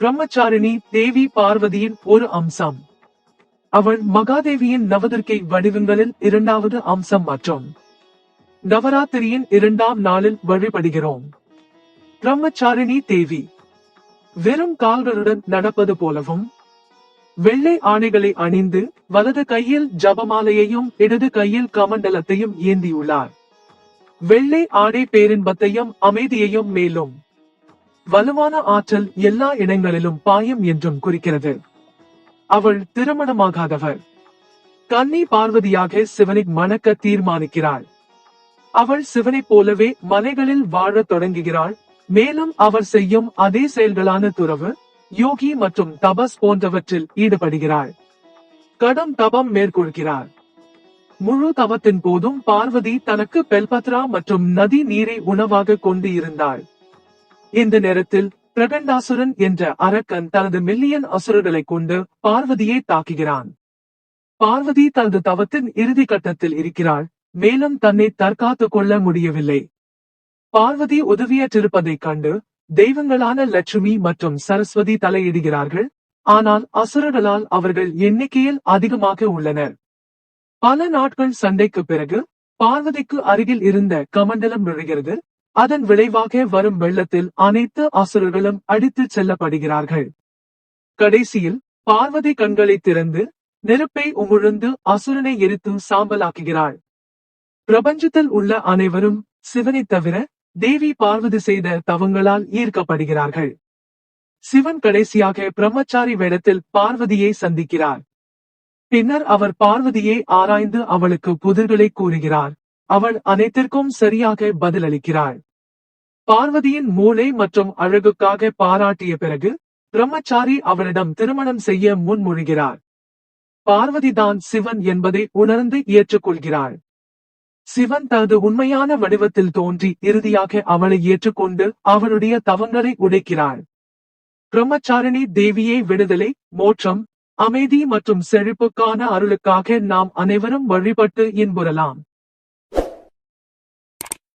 பிரம்மச்சாரிணி தேவி பார்வதியின் ஒரு அம்சம். அவள் மகாதேவியின் நவதுர்க்கை வடிவங்களில் இரண்டாவது அம்சம் மற்றும் நவராத்திரியின் இரண்டாம் நாளில் வழிபடுகிறோம். பிரம்மச்சாரிணி தேவி வெறும் கால்களுடன் நடப்பது போலவும் வெள்ளை ஆணைகளை அணிந்து வலது கையில் ஜபமாலையையும் இடது கையில் கமண்டலத்தையும் ஏந்தியுள்ளார். வெள்ளை ஆடை பேரின்பத்தையும் அமைதியையும் மேலும் வலுவான ஆற்றல் எல்லா இடங்களிலும் பாயும் என்றும் குறிக்கிறது. அவள் திருமணமாகாதவர் கன்னி பார்வதியாக சிவனை மணக்க தீர்மானிக்கிறாள். அவள் சிவனைப் போலவே மலைகளில் வாழத் தொடங்குகிறாள். மேலும் அவர் செய்யும் அதே செயல்களான துறவு யோகி மற்றும் தபஸ் போன்றவற்றில் ஈடுபடுகிறாள். கடும் தபம் மேற்கொள்கிறார் முழு தவத்தின் போதும் பார்வதி தனக்கு பெல்பத்ரா மற்றும் நதி நீரை உணவாக கொண்டு இருந்தாள். இந்த நேரத்தில் பிரகண்டாசுரன் என்ற அரக்கன் தனது மில்லியன் அசுரர்களை கொண்டு பார்வதியை தாக்குகிறான். பார்வதி தனது தவத்தின் இறுதி கட்டத்தில் இருக்கிறாள் மேலும் தன்னை தற்காத்துக் கொள்ள முடியவில்லை. பார்வதி உதவியற்றிருப்பதைக் கண்டு தெய்வங்களான லட்சுமி மற்றும் சரஸ்வதி தலையிடுகிறார்கள் ஆனால் அசுரர்களால் அவர்கள் எண்ணிக்கையில் அதிகமாக உள்ளனர். பல நாட்கள் சண்டைக்கு பிறகு பார்வதிக்கு அருகில் இருந்த கமண்டலம் விழுகிறது அதன் விளைவாக வரும் வெள்ளத்தில் அனைத்து அசுரர்களும் அடித்துச் செல்லப்படுகிறார்கள். கடைசியில் பார்வதி கண்களை திறந்து நெருப்பை உமிழ்ந்து அசுரனை எரித்து சாம்பலாக்குகிறாள். பிரபஞ்சத்தில் உள்ள அனைவரும் சிவனைத் தவிர தேவி பார்வதி செய்த தவங்களால் ஈர்க்கப்படுகிறார்கள். சிவன் கடைசியாக பிரம்மச்சாரி வேடத்தில் பார்வதியை சந்திக்கிறார். பின்னர் அவர் பார்வதியை ஆராய்ந்து அவளுக்கு புதிர்களை கூறுகிறார். அவள் அனைத்திற்கும் சரியாக பதிலளிக்கிறாள். பார்வதியின் மூளை மற்றும் அழகுக்காக பாராட்டிய பிறகு பிரம்மச்சாரி அவளிடம் திருமணம் செய்ய முன்மொழிகிறார் பார்வதிதான் சிவன் என்பதை உணர்ந்து ஏற்றுக்கொள்கிறாள். சிவன் தனது உண்மையான வடிவத்தில் தோன்றி இறுதியாக அவளை ஏற்றுக்கொண்டு அவளுடைய தவங்களை உடைக்கிறாள். பிரம்மச்சாரிணி தேவியை விடுதலை மோட்சம் அமைதி மற்றும் செழிப்புக்கான அருளுக்காக நாம் அனைவரும் வழிபட்டு இன்புறலாம்.